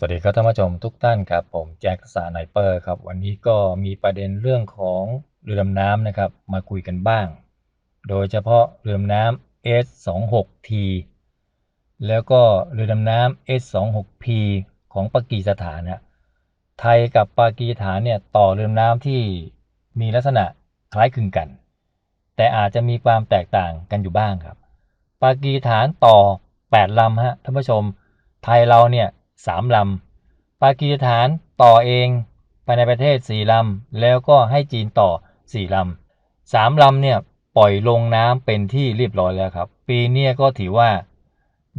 สวัสดีครับท่านผู้ชมทุกท่านครับ ผมแจ็คสาไนเปอร์ครับ วันนี้ก็มีประเด็นเรื่องของเรือดำน้ำนะครับ มาคุยกันบ้าง โดยเฉพาะเรือดำน้ำ S26T แล้วก็เรือดำน้ำ S26P ของปากีสถานนะไทยกับปากีสถานเนี่ยต่อเรือดำน้ำที่มีลักษณะคล้ายคลึงกัน แต่อาจจะมีความแตกต่างกันอยู่บ้างครับ ปากีสถานต่อ 8ลำฮะท่านผู้ชมไทยเราเนี่ย สามลำ ปากีสถานต่อเองภายในประเทศสี่ลำ แล้วก็ให้จีนต่อสี่ลำสามลำเนี่ยปล่อยลงน้ำเป็นที่เรียบร้อยแล้วครับ ปีนี้ก็ถือว่า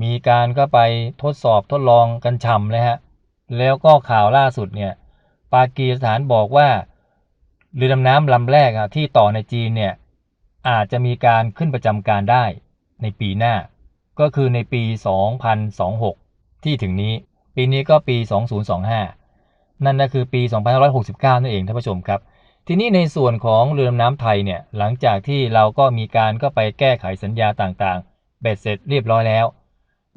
มีการก็ไปทดสอบทดลองกันฉ่ำเลยฮะ แล้วก็ข่าวล่าสุดเนี่ยปากีสถานบอกว่าเรือดำน้ำลำแรกอะที่ต่อในจีนเนี่ยอาจจะมีการขึ้นประจำการได้ในปีหน้า ก็คือในปี 2026 ที่ถึงนี้ ปีนี้ก็ปี 2025 นั่นก็คือปี 2569 นั่นเองท่านผู้ชมครับ ทีนี้ในส่วนของเรือดำน้ำไทยเนี่ยหลังจากที่เราก็มีการก็ไปแก้ไขสัญญาต่างๆ เบ็ดเสร็จเรียบร้อยแล้ว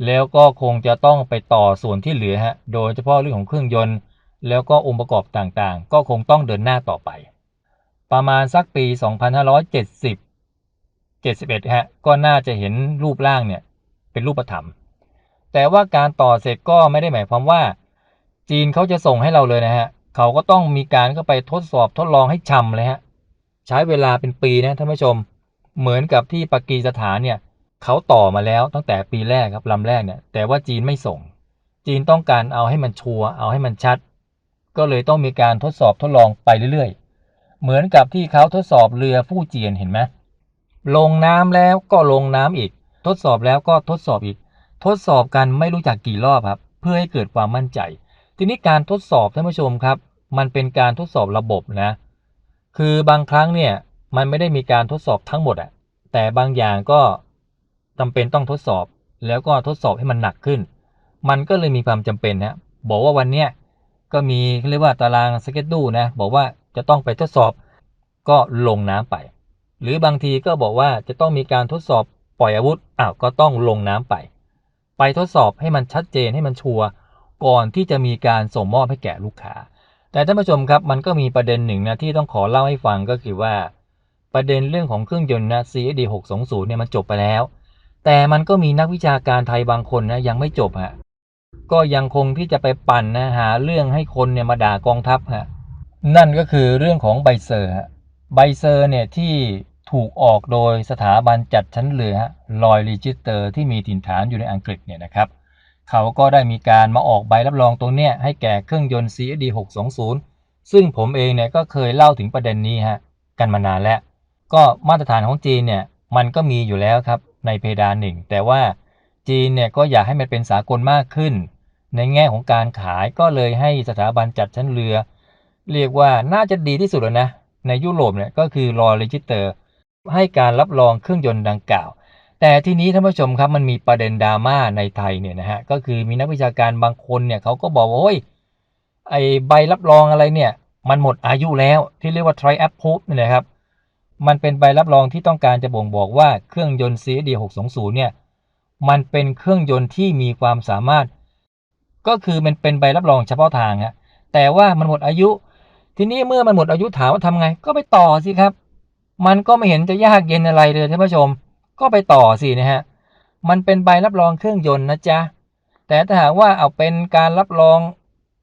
แล้วก็คงจะต้องไปต่อส่วนที่เหลือฮะโดยเฉพาะเรื่องของเครื่องยนต์ แล้วก็องค์ประกอบต่างๆ ก็คงต้องเดินหน้าต่อไป ประมาณสักปี 2570 71ฮะก็น่าจะเห็นรูปร่างเนี่ยเป็นรูปธรรม แต่ว่าการต่อเสร็จก็ไม่ได้หมายความว่า จีนเขาจะส่งให้เราเลยนะฮะ เขาก็ต้องมีการเข้าไปทดสอบทดลองให้ชำเลยฮะ ใช้เวลาเป็นปีนะท่านผู้ชม เหมือนกับที่ปากีสถานเนี่ยเขาต่อมาแล้วตั้งแต่ปีแรกครับลำแรกเนี่ย แต่ว่าจีนไม่ส่ง จีนต้องการเอาให้มันชัวร์เอาให้มันชัด ก็เลยต้องมีการทดสอบทดลองไปเรื่อยๆ เหมือนกับที่เขาทดสอบเรือผู้เจียนเห็นไหมลงน้ำแล้วก็ลงน้ำอีก ทดสอบแล้วก็ทดสอบอีก ทดสอบกันไม่รู้จักกี่รอบครับ เพื่อให้เกิดความมั่นใจ ทีนี้การทดสอบท่านผู้ชมครับ มันเป็นการทดสอบระบบนะ คือบางครั้งเนี่ยมันไม่ได้มีการทดสอบทั้งหมดอะแต่บางอย่างก็จำเป็นต้องทดสอบ แล้วก็ทดสอบให้มันหนักขึ้น มันก็เลยมีความจำเป็นนะบอกว่าวันเนี้ยก็มีเรียกว่าตารางสเก็ตดูนะบอกว่าจะต้องไปทดสอบก็ลงน้ำไป หรือบางทีก็บอกว่าจะต้องมีการทดสอบปล่อยอาวุธอ้าวก็ต้องลงน้ำไป ไปทดสอบให้มันชัดเจนให้มันชัวร์ก่อนที่จะมีการส่งมอบให้แก่ลูกค้า แต่ท่านผู้ชมครับมันก็มีประเด็นหนึ่งนะที่ต้องขอเล่าให้ฟังก็คือว่า ประเด็นเรื่องของเครื่องยนต์นะ CSD 620เนี่ยมันจบไปแล้ว แต่มันก็มีนักวิชาการไทยบางคนนะยังไม่จบฮะก็ยังคงที่จะไปปั่นนะหาเรื่องให้คนเนี่ยมาด่ากองทัพฮะนั่นก็คือเรื่องของใบเซอร์ฮะใบเซอร์เนี่ยที่ ถูกออกโดยสถาบันจัดชั้นเรือลอยรีจิสเตอร์ที่มีถิ่นฐานอยู่ในอังกฤษเนี่ยนะครับ เขาก็ได้มีการมาออกใบรับรองตรงเนี้ยให้แก่เครื่องยนต์ CSD 620 ซึ่งผมเองเนี่ยก็เคยเล่าถึงประเด็นนี้ฮะกันมานานแล้ว ก็มาตรฐานของจีนเนี่ยมันก็มีอยู่แล้วครับในเพดานหนึ่ง แต่ว่าจีนเนี่ยก็อยากให้มันเป็นสากลมากขึ้น ในแง่ของการขายก็เลยให้สถาบันจัดชั้นเรือ เรียกว่าน่าจะดีที่สุดแล้วนะในยุโรปเนี่ยก็คือรอเรจิสเตอร์ ให้การรับรองเครื่องยนต์ดังกล่าว แต่ที่นี้ท่านผู้ชมครับมันมีประเด็นดราม่าในไทยเนี่ยนะฮะก็คือมีนักวิชาการบางคนเนี่ยเขาก็บอกว่าโอ้ยไอใบรับรองอะไรเนี่ย มันหมดอายุแล้วที่เรียกว่า try a p p r o v e เนี่ยนะครับมันเป็นใบรับรองที่ต้องการจะบ่งบอกว่าเครื่องยนต์ CSD 620เนี่ยมันเป็นเครื่องยนต์ที่มีความสามารถ ก็คือมันเป็นใบรับรองเฉพาะทางฮะแต่ว่ามันหมดอายุ ทีนี้เมื่อมันหมดอายุถามว่าทำไง ก็ไปต่อสิครับ มันก็ไม่เห็นจะยากเย็นอะไรเลยท่านผู้ชม ก็ไปต่อสินะฮะ มันเป็นใบรับรองเครื่องยนต์นะจ๊ะ แต่ถ้าหากว่าเอาเป็นการรับรอง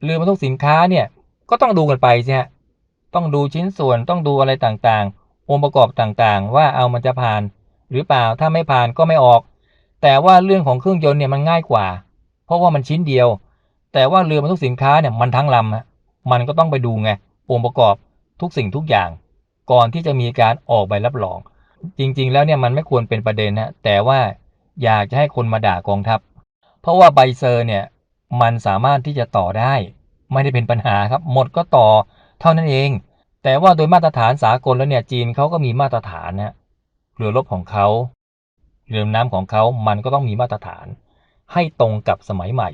เรือบรรทุกสินค้าเนี่ย ก็ต้องดูกันไปสิฮะ ต้องดูชิ้นส่วน ต้องดูอะไรต่างๆ องค์ประกอบต่างๆ ว่าเอามันจะผ่าน หรือเปล่า ถ้าไม่ผ่านก็ไม่ออก แต่ว่าเรื่องของเครื่องยนต์เนี่ยมันง่ายกว่า เพราะว่ามันชิ้นเดียว แต่ว่าเรือบรรทุกสินค้าเนี่ยมันทั้งลำฮะ มันก็ต้องไปดูไง องค์ประกอบทุกสิ่งทุกอย่าง ก่อนที่จะมีการออกใบรับรอง จริง ๆ แล้วเนี่ยมันไม่ควรเป็นประเด็นนะแต่ว่าอยากจะให้คนมาด่ากองทัพ เพราะว่าใบเซอร์เนี่ยมันสามารถที่จะต่อได้ ไม่ได้เป็นปัญหาครับ หมดก็ต่อเท่านั้นเอง แต่ว่าโดยมาตรฐานสากลแล้วเนี่ยจีนเขาก็มีมาตรฐานนะเรือรบของเขาเรือน้ำของเขามันก็ต้องมีมาตรฐาน ให้ตรงกับสมัยใหม่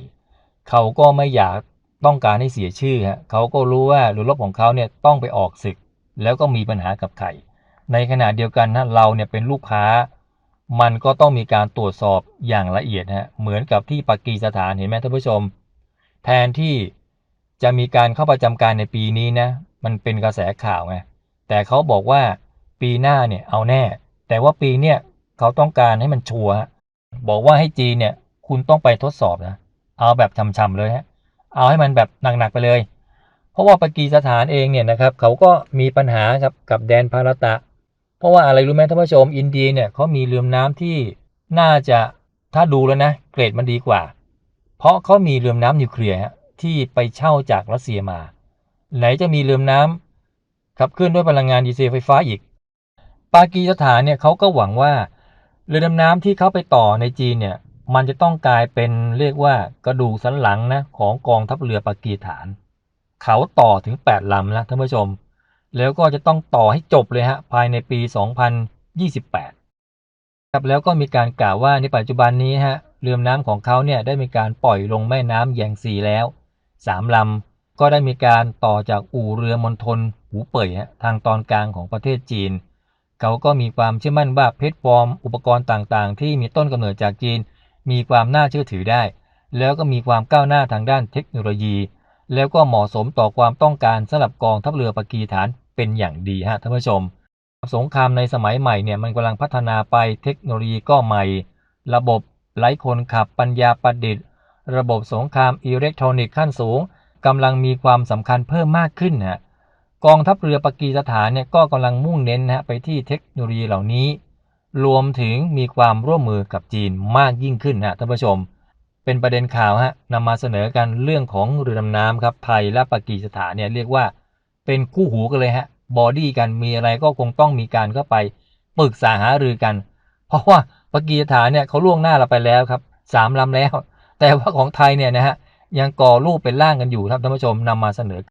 เขาก็ไม่อยากต้องการให้เสียชื่อฮะเขาก็รู้ว่าเรือรบของเขาเนี่ยต้องไปออกศึก แล้วก็มีปัญหากับใครในขณะเดียวกันนะเราเนี่ยเป็นลูกค้า มันก็ต้องมีการตรวจสอบอย่างละเอียดฮะเหมือนกับที่ปากีสถานเห็นไหมท่านผู้ชม แทนที่จะมีการเข้าประจำการในปีนี้นะ มันเป็นกระแสข่าวไงแต่เขาบอกว่าปีหน้าเนี่ยเอาแน่ แต่ว่าปีเนี่ยเขาต้องการให้มันชัวร์ฮะบอกว่าให้จีนเนี่ยคุณต้องไปทดสอบนะ เอาแบบช่ำๆเลยฮะ เอาให้มันแบบหนักๆไปเลย เพราะว่าปากีสถานเองเนี่ยนะครับเขาก็มีปัญหาครับกับแดนพารตะ เพราะว่าอะไรรู้ไหมท่านผู้ชมอินเดียเนี่ยเขามีเรือน้ำที่น่าจะถ้าดูแล้วนะเกรดมันดีกว่า เพราะเขามีเรือน้ำนิวเคลียร์ที่ไปเช่าจากรัสเซียมา ไหนจะมีเรือน้ำขับเคลื่อนด้วยพลังงานดีเซลไฟฟ้าอีก ปากีสถานเนี่ยเขาก็หวังว่าเรือดำน้ำที่เขาไปต่อในจีนเนี่ยมันจะต้องกลายเป็นเรียกว่ากระดูกสันหลังนะของกองทัพเรือปากีสถาน เขาต่อถึง 8 ลำแล้วท่านผู้ชม แล้วก็จะต้องต่อให้จบเลยฮะภายในปี 2028 ครับแล้วก็มีการกล่าวว่าในปัจจุบันนี้ฮะเรือน้ำของเขาเนี่ยได้มีการปล่อยลงแม่น้ำแยงซีแล้ว 3 ลำก็ได้มีการต่อจากอู่เรือมณฑลหูเป่ยฮะทางตอนกลางของประเทศจีน เขาก็มีความเชื่อมั่นว่าเพชรฟอร์ม อุปกรณ์ต่างๆ ที่มีต้นกำเนิดจากจีน มีความน่าเชื่อถือได้ แล้วก็มีความก้าวหน้าทางด้านเทคโนโลยี แล้วก็เหมาะสมต่อความต้องการสำหรับกองทัพเรือปากีสถานเป็นอย่างดีฮะท่านผู้ชม สงครามในสมัยใหม่เนี่ยมันกำลังพัฒนาไปเทคโนโลยีก็ใหม่ ระบบไร้คนขับปัญญาประดิษฐ์ ระบบสงครามอิเล็กทรอนิกส์ขั้นสูงกำลังมีความสำคัญเพิ่มมากขึ้นฮะกองทัพเรือปากีสถานเนี่ยก็กำลังมุ่งเน้นนะฮะไปที่เทคโนโลยีเหล่านี้ รวมถึงมีความร่วมมือกับจีนมากยิ่งขึ้นฮะท่านผู้ชม เป็นประเด็นข่าวฮะนำมาเสนอกันเรื่องของเรือดำน้ำครับไทยและปากีสถานเนี่ยเรียกว่าเป็นคู่หูกันเลยฮะบอดี้กันมีอะไรก็คงต้องมีการเข้าไปปรึกษาหารือกัน เพราะว่าปากีสถานเนี่ยเขาล่วงหน้าเราไปแล้วครับสามลำแล้ว แต่ว่าของไทยเนี่ยนะฮะยังก่อรูปเป็นร่างกันอยู่ครับท่านผู้ชมนำมาเสนอ